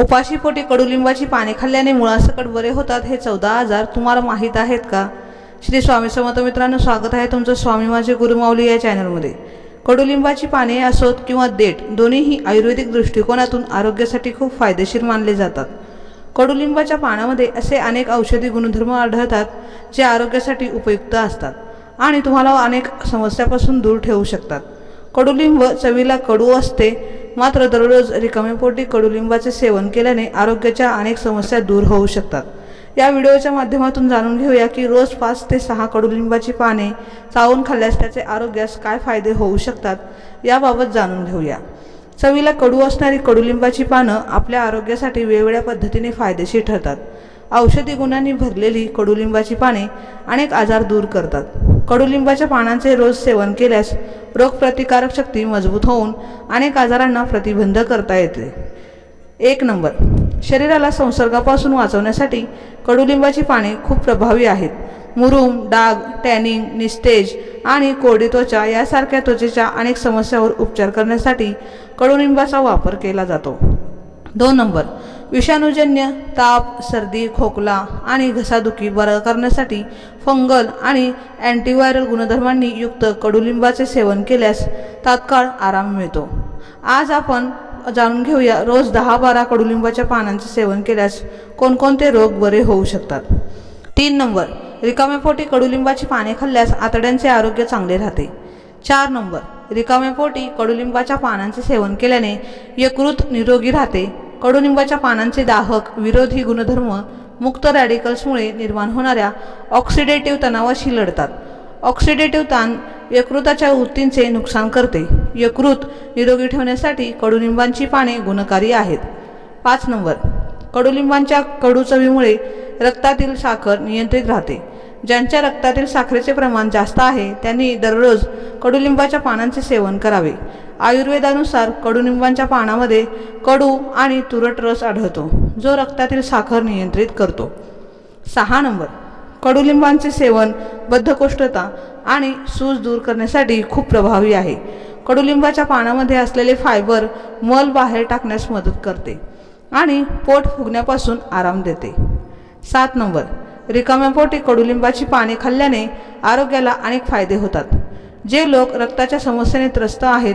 उपाशीपोटी कडुलिंबाची पाने खाल्ल्याने मुळासकट बरे होतात हे चौदा आजार तुम्हाला माहीत आहेत का? श्री स्वामी समर्थ मित्रांनो स्वागत आहे तुमचं स्वामी माझे गुरुमाऊली या चॅनलमध्ये. कडुलिंबाची पाने असोत किंवा देठ दोन्हीही आयुर्वेदिक दृष्टिकोनातून आरोग्यासाठी खूप फायदेशीर मानले जातात. कडुलिंबाच्या पानामध्ये असे अनेक औषधी गुणधर्म आढळतात जे आरोग्यासाठी उपयुक्त असतात आणि तुम्हाला अनेक समस्यापासून दूर ठेवू शकतात. कडुलिंब चवीला कडू असते मात्र दररोज रिकामे पोटी कडुलिंबाचे सेवन केल्याने आरोग्याच्या अनेक समस्या दूर होऊ शकतात. या व्हिडिओच्या माध्यमातून जाणून घेऊया की रोज पाच ते सहा कडुलिंबाची पाने चावून खाल्ल्यास त्याचे आरोग्यास काय फायदे होऊ शकतात याबाबत जाणून घेऊया. चवीला कडू असणारी कडुलिंबाची पानं आपल्या आरोग्यासाठी वेगवेगळ्या पद्धतीने फायदेशीर ठरतात. औषधी गुणांनी भरलेली कडुलिंबाची पाने अनेक आजार दूर करतात. कडुलिंबाच्या पानांचे रोज सेवन केल्यास रोगप्रतिकारक शक्ती मजबूत होऊन अनेक आजारांना प्रतिबंध करता येते. एक नंबर. शरीराला संसर्गापासून वाचवण्यासाठी कडुलिंबाची पाने खूप प्रभावी आहेत. मुरूम डाग टॅनिंग निस्तेज आणि कोरडी त्वचा यासारख्या त्वचेच्या अनेक समस्यावर उपचार करण्यासाठी कडुलिंबाचा वापर केला जातो. दोन नंबर. विषाणूजन्य ताप सर्दी खोकला आणि घसादुखी बरं करण्यासाठी फंगल आणि अँटीव्हायरल गुणधर्मांनी युक्त कडुलिंबाचे सेवन केल्यास तात्काळ आराम मिळतो. आज आपण जाणून घेऊया रोज दहा बारा कडुलिंबाच्या पानांचे सेवन केल्यास कोणकोणते रोग बरे होऊ शकतात. तीन नंबर रिकाम्या पोटी कडुलिंबाची पाने खाल्ल्यास आतड्यांचे आरोग्य चांगले राहते. चार नंबर रिकाम्या पोटी कडुलिंबाच्या पानांचे सेवन केल्याने यकृत निरोगी राहते. कडुलिंबाच्या पानांचे दाहक विरोधी गुणधर्म मुक्त रॅडिकल्समुळे निर्माण होणाऱ्या ऑक्सिडेटिव्ह तणावाशी लढतात. ऑक्सिडेटिव्ह ताण यकृताच्या वृत्तींचे नुकसान करते. यकृत निरोगी ठेवण्यासाठी कडुलिंबांची पाने गुणकारी आहेत. पाच नंबर. कडुलिंबांच्या कडू चवीमुळे रक्तातील साखर नियंत्रित राहते. ज्यांच्या रक्तातील साखरेचे प्रमाण जास्त आहे त्यांनी दररोज कडुलिंबाच्या पानांचे सेवन करावे. आयुर्वेदानुसार कडुलिंबांच्या पानामध्ये कडू आणि तुरट रस आढळतो जो रक्तातील साखर नियंत्रित करतो. सहा नंबर कडुलिंबांचे सेवन बद्धकोष्ठता आणि सूज दूर करण्यासाठी खूप प्रभावी आहे. कडुलिंबाच्या पानामध्ये असलेले फायबर मल बाहेर टाकण्यास मदत करते आणि पोट फुगण्यापासून आराम देते. सात नंबर रिकाम्या पोटी कडुलिंबाची पाने खाल्ल्याने आरोग्याला अनेक फायदे होतात. जे लोक रक्ताच्या समस्येने त्रस्त आहेत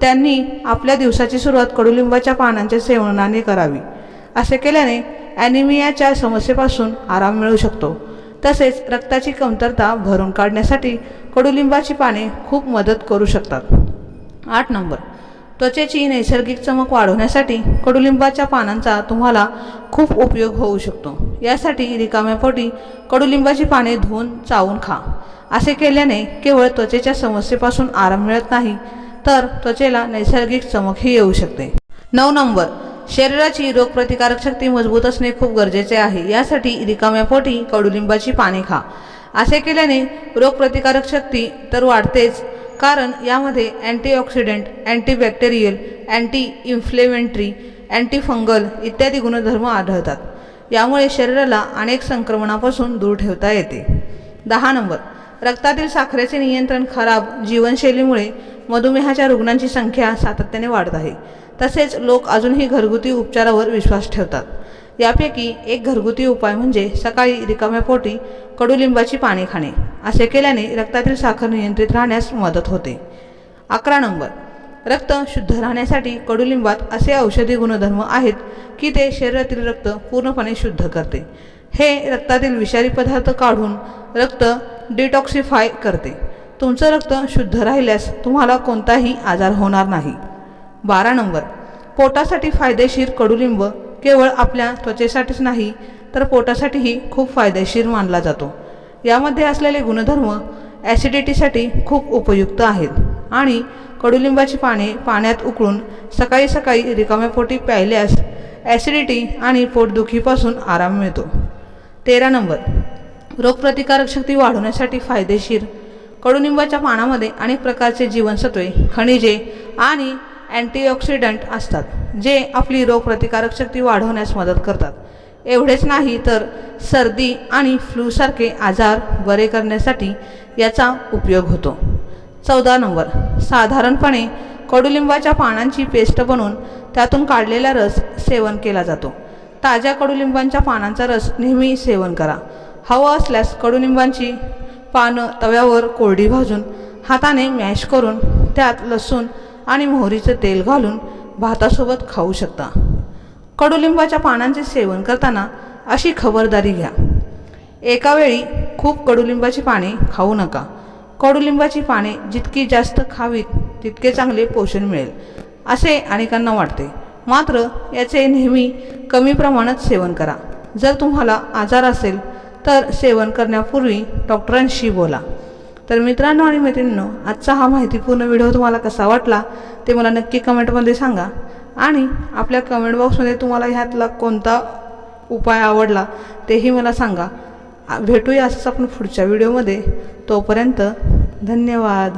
त्यांनी आपल्या दिवसाची सुरुवात कडुलिंबाच्या पानांच्या सेवनाने करावी. असे केल्याने ॲनिमियाच्या समस्येपासून आराम मिळू शकतो. तसेच रक्ताची कमतरता भरून काढण्यासाठी कडुलिंबाची पाने खूप मदत करू शकतात. आठ नंबर. त्वचेची नैसर्गिक चमक वाढवण्यासाठी कडुलिंबाच्या पानांचा तुम्हाला खूप उपयोग होऊ शकतो. यासाठी रिकाम्या पोटी कडुलिंबाची पाने धुवून चावून खा. असे केल्याने केवळ त्वचेच्या समस्येपासून आराम मिळत नाही तर त्वचेला नैसर्गिक चमकही येऊ शकते. नऊ नंबर शरीराची रोगप्रतिकारक शक्ती मजबूत असणे खूप गरजेचे आहे. यासाठी रिकाम्या पोटी कडुलिंबाची पाने खा. असे केल्याने रोगप्रतिकारक शक्ती तर वाढतेच कारण यामध्ये antioxidant antibacterial anti inflammatory antifungal इत्यादी गुणधर्म आढळतात. यामुळे शरीराला अनेक संक्रमणापासून दूर ठेवता येते. दहा नंबर. रक्तातील साखरेचे नियंत्रण खराब जीवनशैलीमुळे मधुमेहाच्या रुग्णांची संख्या सातत्याने वाढत आहे. तसेच लोक अजूनही घरगुती उपचारावर विश्वास ठेवतात. यापैकी एक घरगुती उपाय म्हणजे सकाळी रिकाम्या पोटी कडुलिंबाची पाने खाणे. असे केल्याने रक्तातील साखर नियंत्रित राहण्यास मदत होते. अकरा नंबर. रक्त शुद्ध राहण्यासाठी कडुलिंबात असे औषधी गुणधर्म आहेत की ते शरीरातील रक्त पूर्णपणे शुद्ध करते. हे रक्तातील विषारी पदार्थ काढून रक्त डिटॉक्सिफाय करते. तुमचं रक्त शुद्ध राहिल्यास तुम्हाला कोणताही आजार होणार नाही. बारा नंबर. पोटासाठी फायदेशीर कडुलिंब केवळ आपल्या त्वचेसाठीच नाही तर पोटासाठीही खूप फायदेशीर मानला जातो. यामध्ये असलेले गुणधर्म ॲसिडिटीसाठी खूप उपयुक्त आहेत. आणि कडुलिंबाची पाने पाण्यात उकळून सकाळी सकाळी रिकाम्या पोटी प्यायल्यास ॲसिडिटी आणि पोटदुखीपासून आराम मिळतो. तेरा नंबर. रोगप्रतिकारक शक्ती वाढवण्यासाठी फायदेशीर कडुनिंबाच्या पानामध्ये अनेक प्रकारचे जीवनसत्वे खनिजे आणि अँटीऑक्सिडंट असतात. जे आपली रोगप्रतिकारक शक्ती वाढवण्यास मदत करतात. एवढेच नाही तर सर्दी आणि फ्लूसारखे आजार बरे करण्यासाठी याचा उपयोग होतो. चौदा नंबर. साधारणपणे कडुलिंबाच्या पानांची पेस्ट बनवून त्यातून काढलेला रस सेवन केला जातो. ताज्या कडुलिंबांच्या पानांचा रस नेहमी सेवन करा. हवं असल्यास कडुलिंबांची पानं तव्यावर कोरडी भाजून हाताने मॅश करून त्यात लसूण आणि मोहरीचं तेल घालून भातासोबत खाऊ शकता. कडुलिंबाच्या पानांचे सेवन करताना अशी खबरदारी घ्या. एका वेळी खूप कडुलिंबाची पाने खाऊ नका. कडुलिंबाची पाने जितकी जास्त खावीत तितके चांगले पोषण मिळेल असे अनेकांना वाटते. मात्र याचे नेहमी कमी प्रमाणात सेवन करा. जर तुम्हाला आजार असेल तर सेवन करण्यापूर्वी डॉक्टरांशी बोला. तर मित्रांनो आणि मैत्रिणींनो आजचा हा माहितीपूर्ण व्हिडिओ तुम्हाला कसा वाटला? ते मला नक्की कमेंटमध्ये सांगा. आणि आपल्या कमेंट बॉक्समध्ये तुम्हाला ह्यातला कोणता उपाय आवडला तेही मला सांगा. भेटूया असंच आपण पुढच्या व्हिडिओमध्ये. तोपर्यंत धन्यवाद.